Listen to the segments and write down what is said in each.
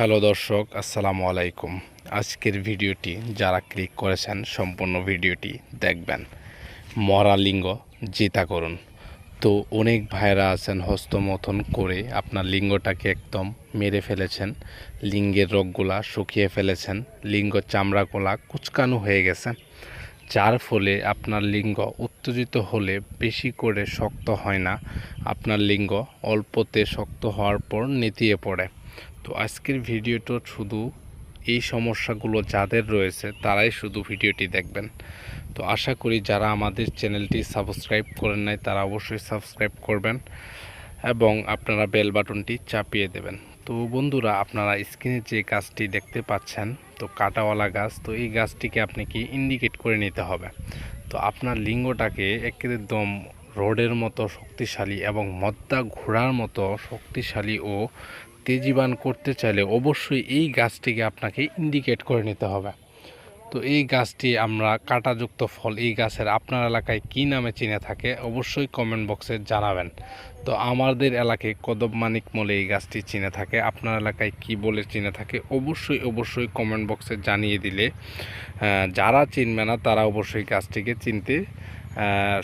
Hello দর্শক, আসসালামু আলাইকুম। আজকের ভিডিওটি যারা ক্লিক করেছেন, সম্পূর্ণ ভিডিওটি দেখবেন। মরা লিঙ্গ জিতা করুন। তো অনেক ভাইরা আছেন, হস্তমথন করে আপনার লিঙ্গটাকে একদম মেরে ফেলেছেন, লিঙ্গের রোগগুলা শুকিয়ে ফেলেছেন, লিঙ্গ চামড়াগুলা কুচকানো হয়ে গেছে। যার ফলে আপনার লিঙ্গ উত্তেজিত হলে বেশি করে শক্ত হয় না, আপনার লিঙ্গ অল্পতে শক্ত হওয়ার পর নেতিয়ে পড়ে। তো আজকের ভিডিওটা শুধু এই সমস্যাগুলো যাদের রয়েছে, তারাই শুধু ভিডিওটি দেখবেন। তো আশা করি যারা আমাদের চ্যানেলটি সাবস্ক্রাইব করেন নাই, তারা অবশ্যই সাবস্ক্রাইব করবেন এবং আপনারা বেল বাটনটি চাপিয়ে দেবেন। তো বন্ধুরা, আপনারা স্ক্রিনে যে গাছটি দেখতে পাচ্ছেন, তো কাটাওয়ালা গাছ, তো এই গাছটিকে আপনি কি ইন্ডিকেট করে নিতে হবে? তো আপনার লিঙ্গটাকে একদম রোডের মতো শক্তিশালী এবং মদ্দা ঘোড়ার মতো শক্তিশালী ও তেজিবান করতে চাইলে অবশ্যই এই গাছটিকে আপনাকে ইন্ডিকেট করে নিতে হবে। তো এই গাছটি আমরা কাঁটাযুক্ত ফল এই গাছের আপনার এলাকায় কী নামে চিনে থাকে অবশ্যই কমেন্ট বক্সে জানাবেন। তো আমাদের এলাকায় কদব মানিক মলে এই গাছটি চিনে থাকে, আপনার এলাকায় কি বলে চিনে থাকে অবশ্যই অবশ্যই কমেন্ট বক্সে জানিয়ে দিলে যারা চিনবে না তারা অবশ্যই গাছটিকে চিনতে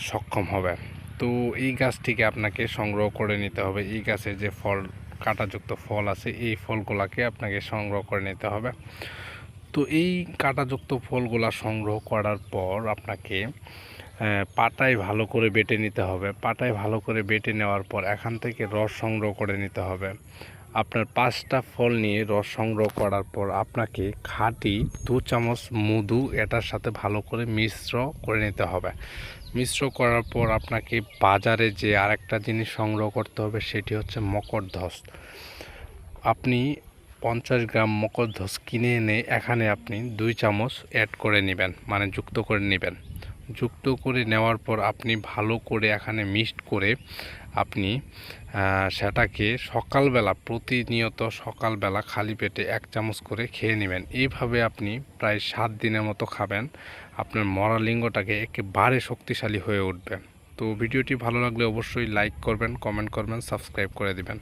সক্ষম হবে। তো এই গাছটিকে আপনাকে সংগ্রহ করে নিতে হবে, এই গাছের যে ফল কাঁটাযুক্ত ফল আছে, এই ফলগুলাকে আপনাকে সংগ্রহ করে নিতে হবে। তো এই কাঁটাযুক্ত ফলগুলা সংগ্রহ করার পর আপনাকে পাটায় ভালো করে বেটে নিতে হবে। পাটায় ভালো করে বেটে নেওয়ার পর এখান থেকে রস সংগ্রহ করে নিতে হবে। আপনার পাঁচটা ফল নিয়ে রস সংগ্রহ করার পর আপনাকে খাঁটি দু চামচ মধু এটার সাথে ভালো করে মিশ্র করে নিতে হবে। মিশ্র করার পর আপনাকে বাজারে যে আরেকটা জিনিস সংগ্রহ করতে হবে সেটি হচ্ছে মকরধ্বজ আপনি পঞ্চাশ গ্রাম মকরধ্বজ কিনে এনে এখানে আপনি দুই চামচ অ্যাড করে নেবেন মানে যুক্ত করে নেবেন। যুক্ত করে নেওয়ার পর আপনি ভালো করে এখানে মিক্সড করে আপনি সেটাকে সকালবেলা, প্রতিনিয়ত সকালবেলা খালি পেটে এক চামচ করে খেয়ে নেবেন। এইভাবে আপনি প্রায় সাত দিনের মতো খাবেন। আপনার মরা লিঙ্গটাকে একেবারে শক্তিশালী হয়ে উঠবে। তো ভিডিওটি ভালো লাগলে অবশ্যই লাইক করবেন কমেন্ট করবেন সাবস্ক্রাইব করে দিবেন।